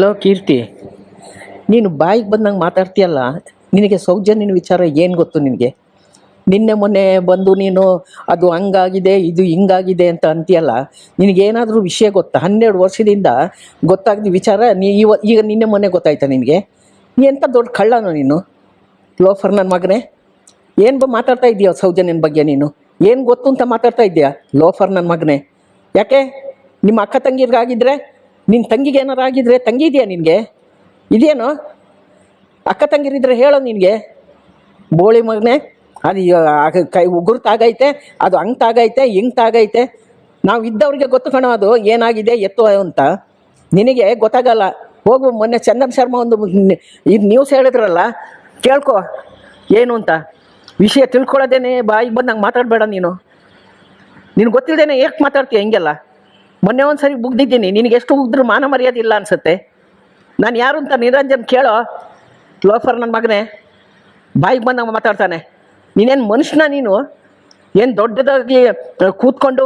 Low ಕೀರ್ತಿ, ನೀನು ಬಾಯಿಗೆ ಬಂದಂಗೆ ಮಾತಾಡ್ತೀಯಲ್ಲ, ನಿನಗೆ ಸೌಜನ್ಯನ ವಿಚಾರ ಏನು ಗೊತ್ತು ನಿನಗೆ? ನಿನ್ನೆ ಮೊನ್ನೆ ಬಂದು ನೀನು, ಅದು ಹಂಗಾಗಿದೆ, ಇದು ಹಿಂಗಾಗಿದೆ ಅಂತ ಅಂತೀಯಲ್ಲ, ನಿನಗೇನಾದರೂ ವಿಷಯ ಗೊತ್ತಾ? ಹನ್ನೆರಡು ವರ್ಷದಿಂದ ಗೊತ್ತಾಗದ ವಿಚಾರ, ನೀ ಇವ, ಈಗ ನಿನ್ನೆ ಮೊನ್ನೆ ಗೊತ್ತಾಯ್ತಾ ನಿನಗೆ? ಎಂಥ ದೊಡ್ಡ ಕಳ್ಳನೋ ನೀನು? ಲೋಫರ್ ನನ್ನ ಮಗನೇ, ಏನು ಬ ಮಾತಾಡ್ತಾ ಇದೀಯ ಸೌಜನ್ಯನ ಬಗ್ಗೆ ನೀನು? ಏನು ಗೊತ್ತು ಅಂತ ಮಾತಾಡ್ತಾ ಇದೆಯಾ ಲೋಫರ್ ನನ್ನ ಮಗನೇ? ಯಾಕೆ? ನಿಮ್ಮ ಅಕ್ಕ ತಂಗಿರ್ಗಾಗಿದ್ರೆ ನಿನ್ನ ತಂಗಿಗೆ ಏನಾರು ಆಗಿದ್ರೆ ತಂಗಿ ಇದೆಯಾ ನಿನಗೆ? ಇದೆಯೇನೋ ಅಕ್ಕ ತಂಗಿರಿದ್ರೆ ಹೇಳೋ ನಿನಗೆ? ಬೋಳಿ ಮಗನೇ, ಅದು ಕೈ ಉಗುರು ತಾಗೈತೆ ಅದು ಹಂಗೆ ತಾಗೈತೆ ಹಿಂಗೆ ತಾಗೈತೆ ನಾವು ಇದ್ದವ್ರಿಗೆ ಗೊತ್ತು ಕಣೋ ಅದು, ಏನಾಗಿದೆ ಎತ್ತು ಅಂತ. ನಿನಗೆ ಗೊತ್ತಾಗಲ್ಲ. ಹೋಗು, ಮೊನ್ನೆ ಚಂದನ್ ಶರ್ಮಾ ಒಂದು ಇದು ನ್ಯೂಸ್ ಹೇಳಿದ್ರಲ್ಲ, ಕೇಳ್ಕೊ, ಏನು ಅಂತ. ವಿಷಯ ತಿಳ್ಕೊಳ್ಳೋದೇನೆ, ಬಾಯಿಗೆ ಬಂದಂಗೆ ಮಾತಾಡಬೇಡ ನೀನು. ನಿನ್ಗೆ ಗೊತ್ತಿಲ್ಲದೇನೆ ಏಕೆ ಮಾತಾಡ್ತೀಯ ಹಿಂಗೆಲ್ಲ? ಮೊನ್ನೆ ಒಂದು ಸರಿ ಬುಗ್ದಿದ್ದೀನಿ ನಿನಗೆ ಎಷ್ಟು ಉಗ್ದ್ರು ಮಾನ ಮರ್ಯಾದೆ ಇಲ್ಲ ಅನ್ಸುತ್ತೆ. ನಾನು ಯಾರು ಅಂತ ನಿರಂಜನ್ ಕೇಳೋ? ಲೋಫರ್ ನನ್ನ ಮಗನೇ. ಬಾಯಿಗೆ ಬಂದಂಗೆ ಮಾತಾಡ್ತಾನೆ. ನೀನೇನು ಮನುಷ್ಯನ ನೀನು? ಏನು ದೊಡ್ಡದಾಗಿ ಕೂತ್ಕೊಂಡು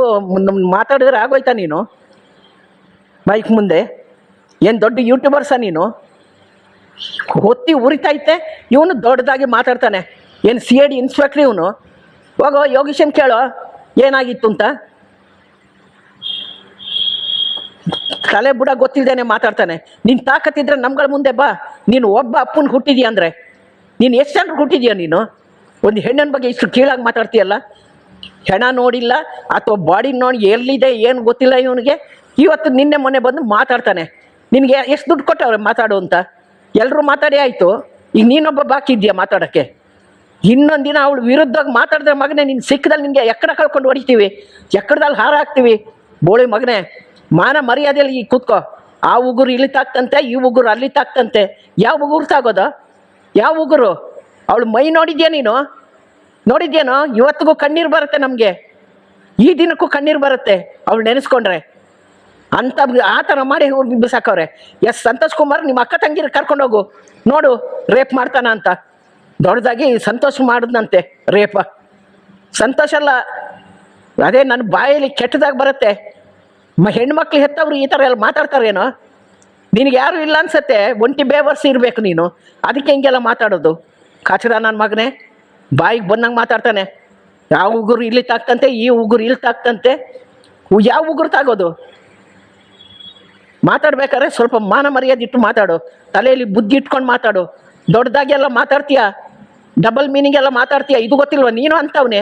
ಮಾತಾಡಿದ್ರೆ ಆಗೋಯ್ತಾ ನೀನು? ಬೈಕ್ ಮುಂದೆ. ಏನು ದೊಡ್ಡ ಯೂಟ್ಯೂಬರ್ಸ ನೀನು? ಹೊತ್ತಿ ಉರಿತೈತೆ ಇವನು ದೊಡ್ಡದಾಗಿ ಮಾತಾಡ್ತಾನೆ. ಏನು ಸಿ ಎ ಡಿ ಇನ್ಸ್ಪೆಕ್ಟ್ರ್ ಇವನು? ಹೋಗೋ ಯೋಗೀಶನ್ ಕೇಳೋ? ಏನಾಗಿತ್ತು ಅಂತ? ತಲೆ ಬುಡ ಗೊತ್ತಿಲ್ದೇನೆ ಮಾತಾಡ್ತಾನೆ. ನಿನ್ ತಾಕತ್ತಿದ್ರೆ ನಮ್ಗಳ ಮುಂದೆ ಬಾ. ನೀನು ಒಬ್ಬ ಅಪ್ಪನ ಹುಟ್ಟಿದ್ಯಾ ಅಂದ್ರೆ? ನೀನು ಎಷ್ಟು ಜನರು ಹುಟ್ಟಿದ್ಯಾ ನೀನು? ಒಂದು ಹೆಣ್ಣಿನ ಬಗ್ಗೆ ಇಷ್ಟು ಕೀಳಾಗಿ ಮಾತಾಡ್ತೀಯಲ್ಲ? ಹೆಣ ನೋಡಿಲ್ಲ, ಅಥವಾ ಬಾಡಿ ನೋಡಿ ಎಲ್ಲಿದೆ, ಏನು ಗೊತ್ತಿಲ್ಲ ಇವನಿಗೆ. ಇವತ್ತು ನಿನ್ನೆ ಮೊನ್ನೆ ಬಂದು ಮಾತಾಡ್ತಾನೆ. ನಿನಗೆ ಎಷ್ಟು ದುಡ್ಡು ಕೊಟ್ಟವ್ರೆ ಮಾತಾಡು ಅಂತ? ಎಲ್ಲರೂ ಮಾತಾಡಿ ಆಯಿತು. ಈಗ ನೀನೊಬ್ಬ ಬಾಕಿ ಇದೆಯಾ ಮಾತಾಡೋಕ್ಕೆ? ಇನ್ನೊಂದು ದಿನ ಅವಳು ವಿರುದ್ಧವಾಗಿ ಮಾತಾಡಿದ್ರೆ ಮಗನೇ, ನಿನ್ ಸಿಕ್ಕದಲ್ಲಿ ನಿನಗೆ ಎಕ್ಕಡ ಕಳ್ಕೊಂಡು ಹೊಡಿತೀವಿ. ಎಕ್ಕಡದಲ್ಲಿ ಹಾರ ಹಾಕ್ತೀವಿ ಬೋಳಿ ಮಗನೇ ಮಾನ ಮರ್ಯಾದೆಯಲ್ಲಿ ಈ ಕೂತ್ಕೋ. ಆ ಉಗುರು ಇಲ್ಲಿ ತಾಕ್ತಂತೆ ಈ ಉಗುರು ಅಲ್ಲಿ ತಾಕ್ತಂತೆ ಯಾವ ಉಗುರು ತಾಗೋದ ಯಾವ ಉಗುರು? ಅವಳು ಮೈ ನೋಡಿದ್ಯಾ ನೀನು? ನೋಡಿದ್ಯೇನೋ? ಇವತ್ತಿಗೂ ಕಣ್ಣೀರು ಬರುತ್ತೆ ನಮಗೆ. ಈ ದಿನಕ್ಕೂ ಕಣ್ಣೀರು ಬರುತ್ತೆ, ಅವಳು ನೆನೆಸ್ಕೊಂಡ್ರೆ. ಅಂತ ಆ ಥರ ಮಾಡಿ ಹೋಗಿ ಬಿಸಾಕವ್ರೆ. ಎಸ್, ಸಂತೋಷ್ ಕುಮಾರ್, ನಿಮ್ಮ ಅಕ್ಕ ತಂಗಿರು ಕರ್ಕೊಂಡೋಗು ನೋಡು, ರೇಪ್ ಮಾಡ್ತಾನ ಅಂತ. ದೊಡ್ಡದಾಗಿ ಸಂತೋಷ್ ಮಾಡಿದ್ನಂತೆ, ರೇಪ. ಸಂತೋಷ ಅಲ್ಲ, ಅದೇ ನನ್ನ ಬಾಯಲ್ಲಿ ಕೆಟ್ಟದಾಗಿ ಬರುತ್ತೆ. ಹೆಣ್ಮಕ್ಳು ಹೆತ್ತವ್ರು ಈ ಥರ ಎಲ್ಲ ಮಾತಾಡ್ತಾರೇನೋ? ನಿನಗೆ ಯಾರು ಇಲ್ಲ ಅನ್ಸತ್ತೆ, ಒಂಟಿ ಬೇವರ್ಸ್ ಇರಬೇಕು ನೀನು. ಅದಕ್ಕೆ ಹಿಂಗೆಲ್ಲ ಮಾತಾಡೋದು. ಕಾಚರ ನನ್ನ ಮಗನೇ, ಬಾಯಿಗೆ ಬಂದಂಗೆ ಮಾತಾಡ್ತಾನೆ. ಯಾವ ಉಗುರು ಇಲ್ಲಿ ತಾಕ್ತಂತೆ, ಈ ಉಗುರು ಇಲ್ಲಿ ತಾಕ್ತಂತೆ. ಯಾವ ಉಗುರು ತಾಗೋದು? ಮಾತಾಡ್ಬೇಕಾದ್ರೆ ಸ್ವಲ್ಪ ಮಾನ ಮರ್ಯಾದೆ ಇಟ್ಟು ಮಾತಾಡು. ತಲೆಯಲ್ಲಿ ಬುದ್ಧಿ ಇಟ್ಕೊಂಡು ಮಾತಾಡು. ದೊಡ್ಡದಾಗಿ ಎಲ್ಲ ಮಾತಾಡ್ತೀಯ? ಡಬಲ್ ಮೀನಿಂಗ್ ಎಲ್ಲ ಮಾತಾಡ್ತೀಯ? ಇದು ಗೊತ್ತಿಲ್ವ? ನೀನು ಅಂತವನೇ.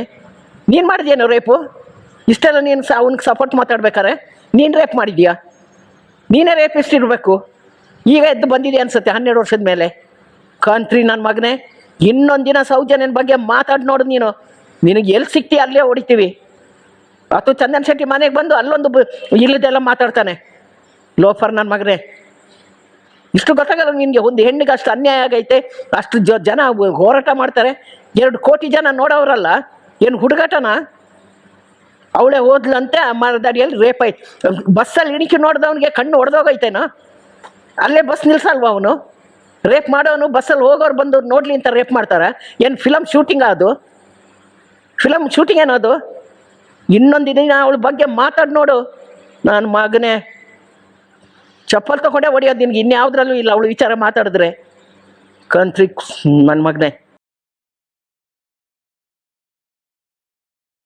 ನೀನು ಮಾಡಿದೇನು ರೇಪು? ಇಷ್ಟೆಲ್ಲ ನೀನು ಸ ಅವ್ನಿಗೆ ಸಪೋರ್ಟ್ ಮಾತಾಡ್ಬೇಕಾರೆ ನೀನು ರೇಪ್ ಮಾಡಿದ್ಯಾ? ನೀನೇ ರೇಪಿಸ್ಟ್ ಇರಬೇಕು. ಈಗ ಎದ್ದು ಬಂದಿದೆ ಅನ್ಸುತ್ತೆ ಹನ್ನೆರಡು ವರ್ಷದ ಮೇಲೆ? ಕಂತ್ರಿ ನನ್ನ ಮಗನೇ, ಇನ್ನೊಂದು ದಿನ ಸೌಜನ್ಯನ ಬಗ್ಗೆ ಮಾತಾಡಿ ನೋಡು ನೀನು. ನಿನಗೆ ಎಲ್ಲಿ ಸಿಗ್ತೀಯ ಅಲ್ಲೇ ಹೊಡಿತೀವಿ. ಅಥವಾ ಚಂದನ್ ಶೆಟ್ಟಿ ಮನೆಗೆ ಬಂದು ಅಲ್ಲೊಂದು ಇಲ್ಲದೆಲ್ಲ ಮಾತಾಡ್ತಾನೆ. ಲೋಫರ್ ನನ್ನ ಮಗನೇ. ಇಷ್ಟು ಗೊತ್ತಾಗಲ್ಲ ನಿನಗೆ, ಒಂದು ಹೆಣ್ಣಿಗೆ ಅಷ್ಟು ಅನ್ಯಾಯ ಆಗೈತೆ, ಅಷ್ಟು ಜನ ಹೋರಾಟ ಮಾಡ್ತಾರೆ. ಎರಡು ಕೋಟಿ ಜನ ನೋಡೋರಲ್ಲ, ಏನು ಹುಡುಗಾಟನ? ಅವಳೇ ಹೋದ್ಲಂತೆ ಆ ಮರದಡಿಯಲ್ಲಿ ರೇಪ್ ಆಯ್ತು. ಬಸ್ಸಲ್ಲಿ ಇಣಿಕೆ ನೋಡ್ದವನಿಗೆ ಕಣ್ಣು ಹೊಡೆದೋಗೈತೇನೋ ಅಲ್ಲೇ ಬಸ್ ನಿಲ್ಸಲ್ವ ಅವನು? ರೇಪ್ ಮಾಡೋನು, ಬಸ್ಸಲ್ಲಿ ಹೋಗೋರು ಬಂದು ನೋಡ್ಲಿ ಅಂತ ರೇಪ್ ಮಾಡ್ತಾರೆ? ಏನು ಫಿಲಮ್ ಶೂಟಿಂಗ್ ಅದು? ಫಿಲಮ್ ಶೂಟಿಂಗ್ ಏನದು ಇನ್ನೊಂದು ದಿನ ಅವಳ ಬಗ್ಗೆ ಮಾತಾಡಿ ನೋಡು. ನನ್ನ ಮಗನೇ. ಚಪ್ಪಲ್ ತಗೊಂಡೆ ಹೊಡಿಯೋದು ನಿನ್ಗೆ, ಇನ್ಯಾವುದ್ರಲ್ಲೂ ಇಲ್ಲ. ಅವಳು ವಿಚಾರ ಮಾತಾಡಿದ್ರೆ. ಕಂತ್ರಿ ನನ್ನ ಮಗನೇ.